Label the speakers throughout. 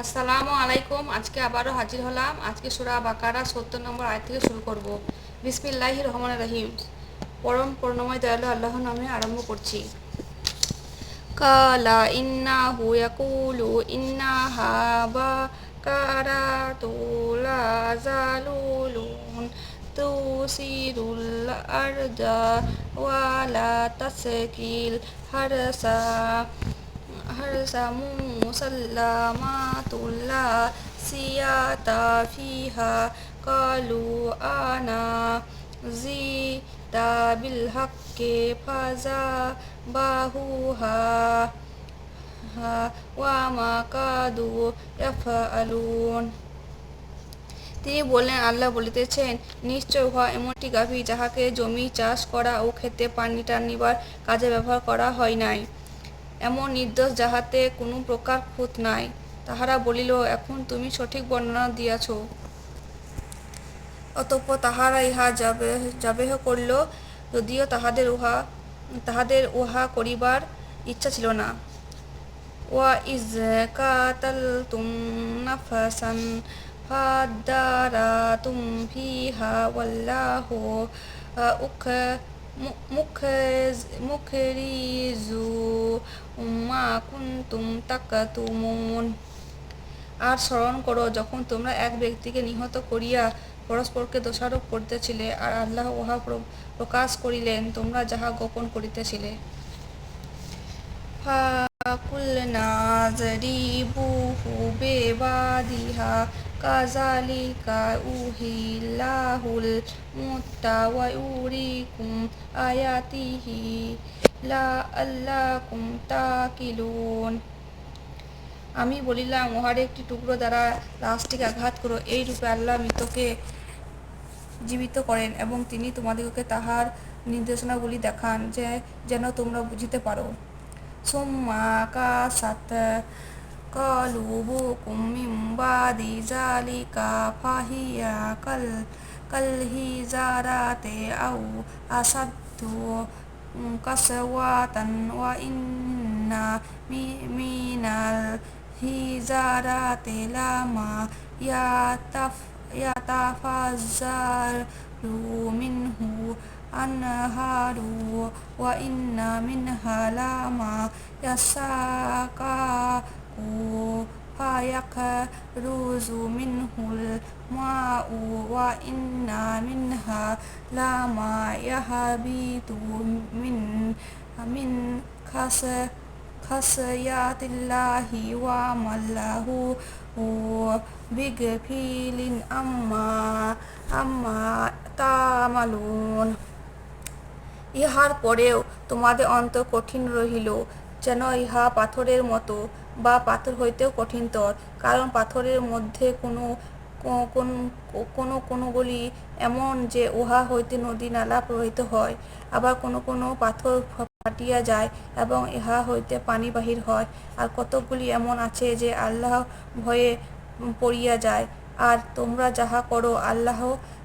Speaker 1: আসসালামু আলাইকুম, আজকে আবারও হাজির হলাম। আজকে সুরা বাকারা সত্তর নম্বর আয় থেকে শুরু করব। বিসমিল্লাহি রহমান রহিম। পরম করুণাময়, দয়ালু আল্লাহ নামে আরম্ভ করছি। কালা ইন্না হুয়াকুলু ইন্না হাবা কারা তুলা জালুলুন তুসিরুল আরজা ওয়ালা তাসকিল হারসা। মুসাল্লামাতুল্লা সিয়াতা ফিহা কালু আনা জিতা বিল হাক্কে ফাজা বাহুহা ওয়ামা কাদু ইয়াফআলুন তিনি বললেন, আল্লাহ বলিতেছেন, নিশ্চয় উহা এমনটি গাভী যাহাকে জমি চাষ করা ও খেতে পানি টানিবার কাজে ব্যবহার করা হয় নাই। এমন নির্দোষ যাহাতে কোনো প্রকার খুঁত নাই। তাহারা বলিল, এখন তুমি সঠিক বর্ণনা দিয়াছ। অতঃপর তাহারা ইহা যাবে যাবেহ করিল, যদিও তাহাদের উহা তাহাদের উহা করিবার ইচ্ছা ছিল না। ওয়া ইজ কাতালতুম নাফসান ফাদারাতুম ফিহা, ওয়াল্লাহু উখ মা কুনতুম তাকাতুমুন আর স্মরণ করো, যখন তোমরা এক ব্যক্তিকে নিহত করিয়া পরস্পরকে দোষারোপ করিতেছিলে আর আল্লাহ উহা প্রকাশ করিলেন, তোমরা যাহা গোপন করিতেছিলে। কাজালিকা উহিল্লাহুল হুল মুতা আয়াতিহি লা আল্লাকুম তাকিলুন আমি বলিলাম উহার একটি টুকরো দ্বারা লাশটিকে আঘাত করো। এই রূপে আল্লাহ মৃতকে জীবিত করেন এবং তিনি তোমাদেরকে তাহার নির্দেশনাগুলি দেখান যে, যেন তোমরা বুঝিতে পারো। সোম্মা কাসাত কলুবুকুম মিম্বাদি জালিকা ফাহিয়া কাল كال كالهجارة أو أشد قسوة وإن من الحجارة لما يتفجر منه أنهار وإن منها لما يشقق فيخرج منه الماء وإن منها لما يهبط من من خشية الله وما له بغفير أما أما تعملون ইহার পরেও তোমাদের অন্তর কঠিন রহিল যেন ইহা পাথরের মতো বা পাথর হইতেও কঠিনতর কারণ পাথরের মধ্যে কোনো কোনো কোনোগুলি এমন যে উহা হইতে নদী নালা প্রবাহিত হয়, আবার কোনো কোনো পাথর ফাটিয়া যায় এবং ইহা হইতে পানি বাহির হয়, আর কতকগুলি এমন আছে যে আল্লাহ ভয়ে পড়িয়া যায়, আর তোমরা যাহা করো আল্লাহ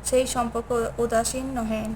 Speaker 1: সেই সম্পর্ক উদাসীন নহেন।